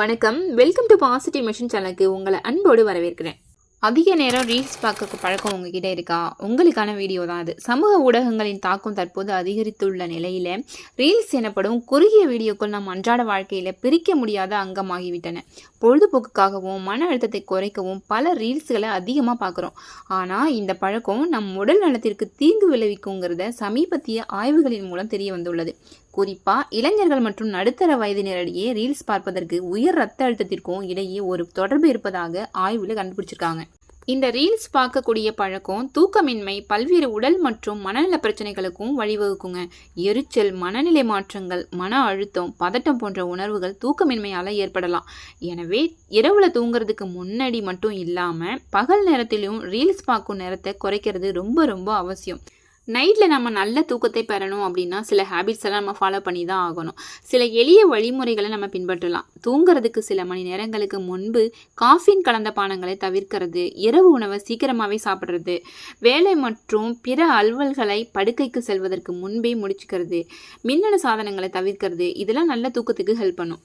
வணக்கம். Welcome to positive mission சேனலுக்கு உங்களை அன்போடு வரவேற்கிறேன். அதிக நேரம் ரீல்ஸ் பார்க்க பழக்கம் உங்ககிட்ட இருக்கா? உங்களுக்கான வீடியோ தான் அது. சமூக ஊடகங்களின் தாக்கம் தற்போது அதிகரித்துள்ள நிலையில் ரீல்ஸ் எனப்படும் குறுகிய வீடியோக்கள் நம் அன்றாட வாழ்க்கையில் பிரிக்க முடியாத அங்கமாகிவிட்டன. பொழுதுபோக்குக்காகவும் மன அழுத்தத்தை குறைக்கவும் பல ரீல்ஸ்களை அதிகமாக பார்க்குறோம். ஆனால் இந்த பழக்கம் நம் உடல் நலத்திற்கு தீங்கு விளைவிக்குங்கிறத சமீபத்திய ஆய்வுகளின் மூலம் தெரிய வந்துள்ளது. குறிப்பாக இளைஞர்கள் மற்றும் நடுத்தர வயதினரிடையே ரீல்ஸ் பார்ப்பதற்கு உயர் ரத்த அழுத்தத்திற்கும் இடையே ஒரு தொடர்பு இருப்பதாக ஆய்வில் கண்டுபிடிச்சிருக்காங்க. இந்த ரீல்ஸ் பார்க்கக்கூடிய பழக்கம் தூக்கமின்மை பல்வேறு உடல் மற்றும் மனநல பிரச்சனைகளுக்கும் வழிவகுக்குங்க. எரிச்சல் மனநிலை மாற்றங்கள் மன அழுத்தம் பதட்டம் போன்ற உணர்வுகள் தூக்கமின்மையால் ஏற்படலாம். எனவே இரவுல தூங்குறதுக்கு முன்னாடி மட்டும் இல்லாமல் பகல் நேரத்திலும் ரீல்ஸ் பார்க்கும் நேரத்தை குறைக்கிறது ரொம்ப ரொம்ப அவசியம். நைட்டில் நம்ம நல்ல தூக்கத்தை பெறணும் அப்படின்னா சில ஹேபிட்ஸ் எல்லாம் நம்ம ஃபாலோ பண்ணி தான் ஆகணும். சில எளிய வழிமுறைகளை நம்ம பின்பற்றலாம். தூங்குறதுக்கு சில மணி நேரங்களுக்கு முன்பு காஃபின் கலந்த பானங்களை தவிர்க்கிறது இரவு உணவை சீக்கிரமாகவே சாப்பிட்றது வேலை மற்றும் பிற அலுவல்களை படுக்கைக்கு செல்வதற்கு முன்பே முடிச்சுக்கிறது மின்னணு சாதனங்களை தவிர்க்கிறது இதெல்லாம் நல்ல தூக்கத்துக்கு ஹெல்ப் பண்ணும்.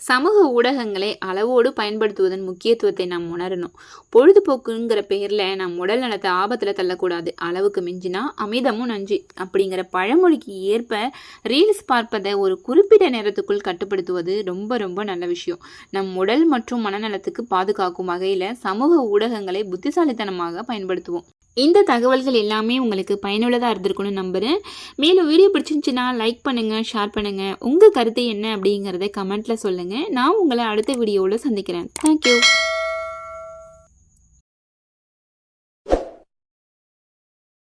சமூக ஊடகங்களை அளவோடு பயன்படுத்துவதன் முக்கியத்துவத்தை நாம் உணரணும். பொழுதுபோக்குங்கிற பெயரில் நம் உடல் நலத்தை ஆபத்தில் தள்ளக்கூடாது. அளவுக்கு மிஞ்சினா அமிதமும் நஞ்சு அப்படிங்கிற பழமொழிக்கு ஏற்ப ரீல்ஸ் பார்ப்பதை ஒரு குறிப்பிட்ட நேரத்துக்குள் கட்டுப்படுத்துவது ரொம்ப ரொம்ப நல்ல விஷயம். நம் உடல் மற்றும் மனநலத்துக்கு பாதுகாக்கும் வகையில் சமூக ஊடகங்களை புத்திசாலித்தனமாக பயன்படுத்துவோம். இந்த தகவல்கள் எல்லாமே உங்களுக்கு பயனுள்ளதாக இருந்திருக்கும்னு நம்புகிறேன் மேலும் வீடியோ பிடிச்சிருந்துச்சுன்னா லைக் பண்ணுங்கள் ஷேர் பண்ணுங்கள் உங்கள் கருத்து என்ன அப்படிங்கிறத கமெண்ட்டில் சொல்லுங்கள் நான் உங்களை அடுத்த வீடியோவில் சந்திக்கிறேன். தேங்க்யூ